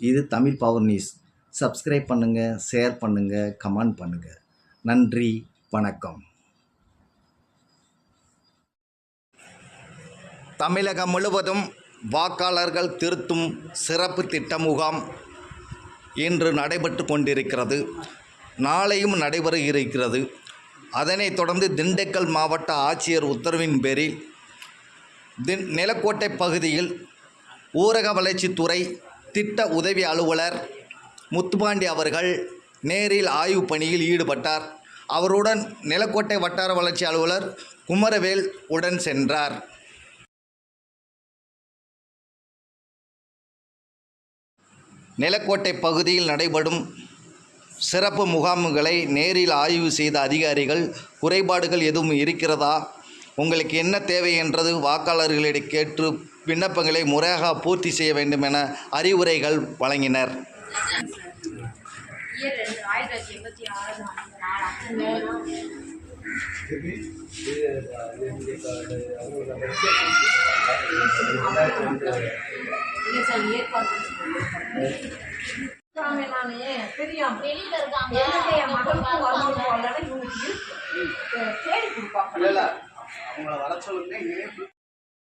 இது Tamil power news subscribe பண்ணுங்கள் share பண்ணுங்கள் கமெண்ட் பண்ணுங்கள் நன்றி வணக்கம். தமிழகம் முழுவதும் வாக்காளர்கள் திருத்தும் சிறப்பு திட்ட முகாம் இன்று நடைபெற்று கொண்டிருக்கிறது. நாளையும் நடைபெற இருக்கிறது. அதனைத் தொடர்ந்து திண்டுக்கல் மாவட்ட ஆட்சியர் உத்தரவின் பேரில் தின் நிலக்கோட்டை பகுதியில் ஊரக வளர்ச்சித்துறை திட்ட உதவி அலுவலர் முத்துபாண்டி அவர்கள் நேரில் ஆய்வு பணியில் ஈடுபட்டார். அவருடன் நிலக்கோட்டை வட்டார வளர்ச்சி அலுவலர் குமரவேல் உடன் சென்றார். நிலக்கோட்டை பகுதியில் நடைபெறும் சிறப்பு முகாம்களை நேரில் ஆய்வு செய்த அதிகாரிகள் குறைபாடுகள் எதுவும் இருக்கிறதா? உங்களுக்கு என்ன தேவை என்றது வாக்காளர்களிடம் கேட்டு விண்ணப்பங்களை முறையாக பூர்த்தி செய்ய வேண்டும் என அறிவுரைகள் வழங்கினர். தேடி கொடுப்பாங்க. அவங்கள வர சொல்லுங்க